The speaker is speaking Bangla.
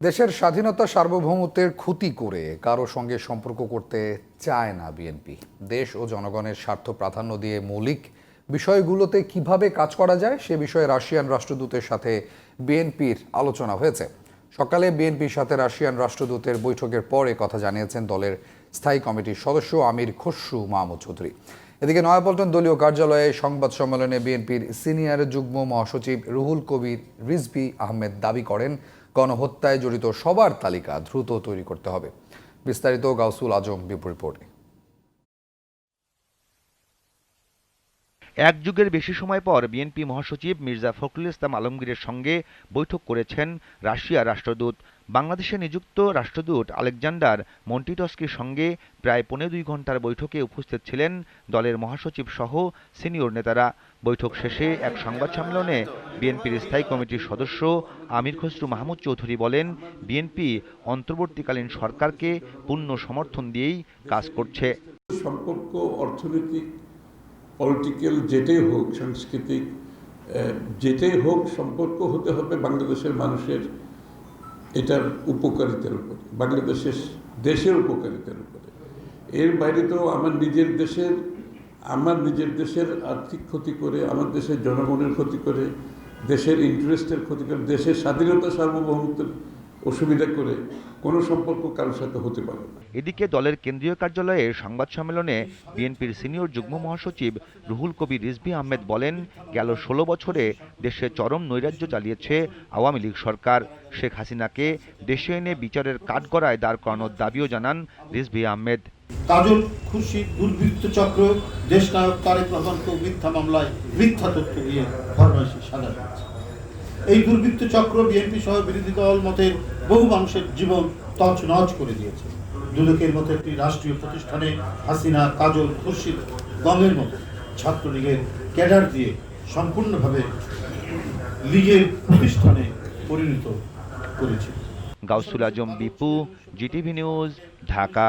দেশের স্বাধীনতা সার্বভৌমত্বের ক্ষতি করে কারও সঙ্গে সম্পর্ক করতে চায় না বিএনপি। দেশ ও জনগণের স্বার্থ প্রাধান্য দিয়ে মৌলিক বিষয়গুলোতে কীভাবে কাজ করা যায় সে বিষয়ে রাশিয়ান রাষ্ট্রদূতের সাথে বিএনপির আলোচনা হয়েছে। সকালে বিএনপির সাথে রাশিয়ান রাষ্ট্রদূতের বৈঠকের পর কথা জানিয়েছেন দলের স্থায়ী কমিটির সদস্য আমির খসরু মাহমুদ চৌধুরী। এদিকে নয়াপল্টন দলীয় কার্যালয়ে সংবাদ সম্মেলনে বিএনপির সিনিয়র যুগ্ম মহাসচিব রুহুল কবির রিজভি আহমেদ দাবি করেন গণহত্যায় জড়িত সবার তালিকা দ্রুত তৈরি করতে হবে। বিস্তারিত গাউসুল আজম বিপুল রিপোর্টে। এক যুগের বেশি সময় পর বিএনপি মহাসচিব মির্জা ফখরুল ইসলাম আলমগীরের সঙ্গে বৈঠক করেছেন রাশিয়া রাষ্ট্রদূত। বাংলাদেশে নিযুক্ত রাষ্ট্রদূত আলেকজান্ডার মন্টিটস্কির সঙ্গে প্রায় পৌনে দুই ঘণ্টার বৈঠকে উপস্থিত ছিলেন দলের মহাসচিব সহ সিনিয়র নেতারা। বৈঠক শেষে এক সংবাদ সম্মেলনে বিএনপির স্থায়ী কমিটির সদস্য আমির খসরু মাহমুদ চৌধুরী বলেন, বিএনপি অন্তর্বর্তীকালীন সরকারকে পূর্ণ সমর্থন দিয়েই কাজ করছে। সম্পর্ক, অর্থনৈতিক পলিটিক্যাল যেটাই হোক, সাংস্কৃতিক যেটাই হোক সম্পর্ক হতে হবে বাংলাদেশের মানুষের, এটার উপকারিতার উপরে, বাংলাদেশের দেশের উপকারিতার উপরে। এর বাইরে তো আমার নিজের দেশের, আমার নিজের দেশের আর্থিক ক্ষতি করে, আমার দেশের জনগণের ক্ষতি করে, দেশের ইন্টারেস্টের ক্ষতি করে, দেশের স্বাধীনতা সার্বভৌমত্বের অসুবিধা করে কোনো সম্পর্ক কারোর সাথে হতে পারে এদিকে দলের কেন্দ্রীয় কার্যালয়ে সংবাদ সম্মেলনে বিএনপির সিনিয়র যুগ্ম মহাসচিব রুহুল কবির রিজভি আহমেদ বলেন গেল ষোলো বছরে দেশে চরম নৈরাজ্য চালিয়েছে আওয়ামী লীগ সরকার। শেখ হাসিনাকে দেশে এনে বিচারের কাঠগড়ায় দাঁড় করানোর দাবিও জানান রিজভি আহমেদ। কাজল খুরশিদ দুর্বৃত্ত চক্র দেশনায়ক তারেক রহমানকে মিথ্যা মামলায় মিথ্যা তথ্য দিয়ে ফরমাইশি সাজা দিয়েছে। এই দুর্বৃত্ত চক্র বিএনপি সহ বিরোধী দল মতের বহু মানুষের জীবন তছনছ করে দিয়েছে। দুদকের মতো একটি রাষ্ট্রীয় প্রতিষ্ঠানে হাসিনা, কাজল, খুরশিদ গমের মতো ছাত্রলীগের ক্যাডার দিয়ে সম্পূর্ণভাবে লীগের প্রতিষ্ঠানে পরিণত করেছে। Gausul Azam Bipu, GTV news, Dhaka.